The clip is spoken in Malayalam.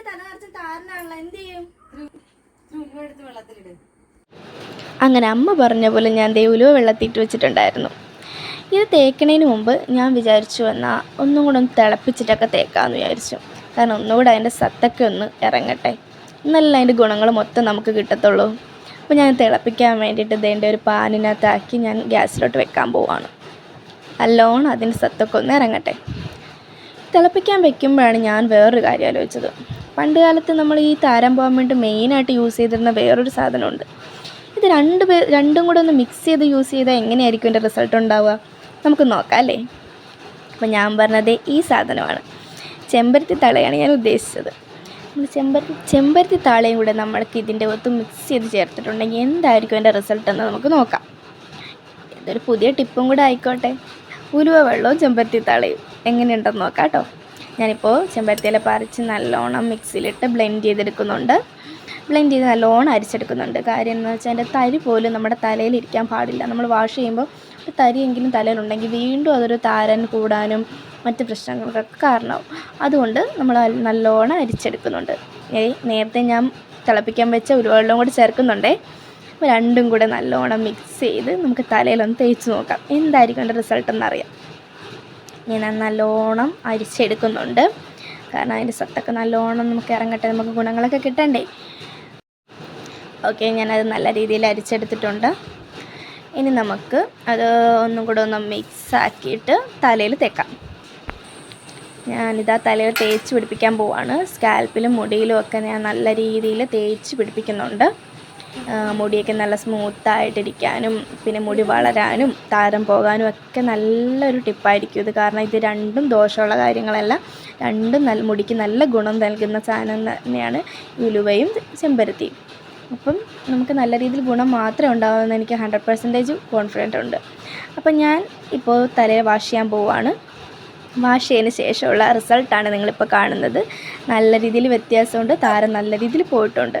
എന്റെ തല നിറച്ച് താരനാണല്ലോ എന്ത് ചെയ്യും? എടുത്ത് വെള്ളത്തിലിട്. അങ്ങനെ അമ്മ പറഞ്ഞ പോലെ ഞാൻ ദേ ഉലുവ വെള്ളത്തിയിട്ട് വെച്ചിട്ടുണ്ടായിരുന്നു. ഇത് തേക്കണതിന് മുമ്പ് ഞാൻ വിചാരിച്ചു എന്നാൽ ഒന്നും കൂടെ ഒന്ന് തിളപ്പിച്ചിട്ടൊക്കെ തേക്കാമെന്ന് വിചാരിച്ചു. കാരണം ഒന്നുകൂടെ അതിന്റെ സത്തൊക്കെ ഒന്ന് ഇറങ്ങട്ടെ. എന്നല്ല അതിന്റെ ഗുണങ്ങൾ മൊത്തം നമുക്ക് കിട്ടത്തുള്ളൂ. അപ്പോൾ ഞാൻ തിളപ്പിക്കാൻ വേണ്ടിയിട്ട് ഇതേന്റെ ഒരു പാനിനകത്താക്കി ഞാൻ ഗ്യാസിലോട്ട് വെക്കാൻ പോവാണ്. നല്ലോണം അതിന്റെ സത്തൊക്കെ ഒന്ന് ഇറങ്ങട്ടെ. തിളപ്പിക്കാൻ വെക്കുമ്പോഴാണ് ഞാൻ വേറൊരു കാര്യം ആലോചിച്ചത്. പണ്ട് കാലത്ത് നമ്മൾ ഈ താരം പോകാൻ വേണ്ടി മെയിനായിട്ട് യൂസ് ചെയ്തിരുന്ന വേറൊരു സാധനമുണ്ട്. ഇത് രണ്ട് പേ രണ്ടും കൂടെ ഒന്ന് മിക്സ് ചെയ്ത് യൂസ് ചെയ്താൽ എങ്ങനെയായിരിക്കും എന്റെ റിസൾട്ട് ഉണ്ടാവുക? നമുക്ക് നോക്കാം അല്ലേ? അപ്പോൾ ഞാൻ പറഞ്ഞത് ഈ സാധനമാണ്. ചെമ്പരത്തി തളയാണ് ഞാൻ ഉദ്ദേശിച്ചത്. നമ്മൾ ചെമ്പരത്തി ചെമ്പരത്തി താളയും കൂടെ നമ്മൾക്ക് ഇതിന്റെ ഒത്ത് മിക്സ് ചെയ്ത് ചേർത്തിട്ടുണ്ടെങ്കിൽ എന്തായിരിക്കും എന്റെ റിസൾട്ട് എന്ന് നമുക്ക് നോക്കാം. ഇതൊരു പുതിയ ടിപ്പും കൂടെ ആയിക്കോട്ടെ. ഉരുവ വെള്ളവും ചെമ്പരത്തി താളയും. എങ്ങനെയുണ്ടെന്ന് നോക്കാം കേട്ടോ. ഞാനിപ്പോൾ ചെമ്പരത്തിയില പറിച്ച് നല്ലോണം മിക്സിയിലിട്ട് ബ്ലെൻഡ് ചെയ്തെടുക്കുന്നുണ്ട്. ബ്ലെൻഡ് ചെയ്ത് നല്ലോണം അരിച്ചെടുക്കുന്നുണ്ട്. കാര്യം എന്ന് വെച്ചാൽ അതിന്റെ തരി പോലും നമ്മുടെ തലയിൽ ഇരിക്കാൻ പാടില്ല. നമ്മൾ വാഷ് ചെയ്യുമ്പോൾ ഒരു തരിയെങ്കിലും തലയിലുണ്ടെങ്കിൽ വീണ്ടും അതൊരു താരൻ കൂടാനും മറ്റ് പ്രശ്നങ്ങൾക്കൊക്കെ കാരണമാവും. അതുകൊണ്ട് നമ്മൾ നല്ലോണം അരിച്ചെടുക്കുന്നുണ്ട്. നേരത്തെ ഞാൻ തിളപ്പിക്കാൻ വെച്ച ഉരുവെള്ളം കൂടി ചേർക്കുന്നുണ്ടേ. രണ്ടും കൂടെ നല്ലോണം മിക്സ് ചെയ്ത് നമുക്ക് തലയിലൊന്ന് തേച്ച് നോക്കാം. എന്തായിരിക്കും അതിന്റെ റിസൾട്ട് എന്നറിയാം. ഞാൻ നല്ലോണം അരിച്ചെടുക്കുന്നുണ്ട്. കാരണം അതിന്റെ സത്തൊക്കെ നല്ലോണം നമുക്ക് ഇറങ്ങട്ടെ നമുക്ക് ഗുണങ്ങളൊക്കെ കിട്ടണ്ടേ. ഓക്കെ ഞാനത് നല്ല രീതിയിൽ അരിച്ചെടുത്തിട്ടുണ്ട്. ഇനി നമുക്ക് അത് ഒന്നും കൂടെ ഒന്ന് മിക്സ് ആക്കിയിട്ട് തലയിൽ തേക്കാം. ഞാനിതാ തലയിൽ തേച്ച് പിടിപ്പിക്കാൻ പോവാണ്. സ്കാൽപ്പിലും മുടിയിലും ഒക്കെ ഞാൻ നല്ല രീതിയിൽ തേച്ച് പിടിപ്പിക്കുന്നുണ്ട്. മുടിയൊക്കെ നല്ല സ്മൂത്തായിട്ടിരിക്കാനും പിന്നെ മുടി വളരാനും താരം പോകാനും ഒക്കെ നല്ലൊരു ടിപ്പായിരിക്കും ഇത്. കാരണം ഇത് രണ്ടും ദോഷമുള്ള കാര്യങ്ങളല്ല. രണ്ടും നല്ല മുടിക്ക് നല്ല ഗുണം നൽകുന്ന സാധനം തന്നെയാണ് ഉലുവയും ചെമ്പരത്തിയും. അപ്പം നമുക്ക് നല്ല രീതിയിൽ ഗുണം മാത്രമേ ഉണ്ടാവുമെന്ന് എനിക്ക് ഹൺഡ്രഡ് പെർസെന്റേജ് കോൺഫിഡന്റ് ഉണ്ട്. അപ്പം ഞാൻ ഇപ്പോൾ തലയിൽ വാഷ് ചെയ്യാൻ പോവുകയാണ്. വാഷ് ചെയ്തതിന് ശേഷമുള്ള റിസൾട്ടാണ് നിങ്ങളിപ്പോൾ കാണുന്നത്. നല്ല രീതിയിൽ വ്യത്യാസമുണ്ട്. താരം നല്ല രീതിയിൽ പോയിട്ടുണ്ട്.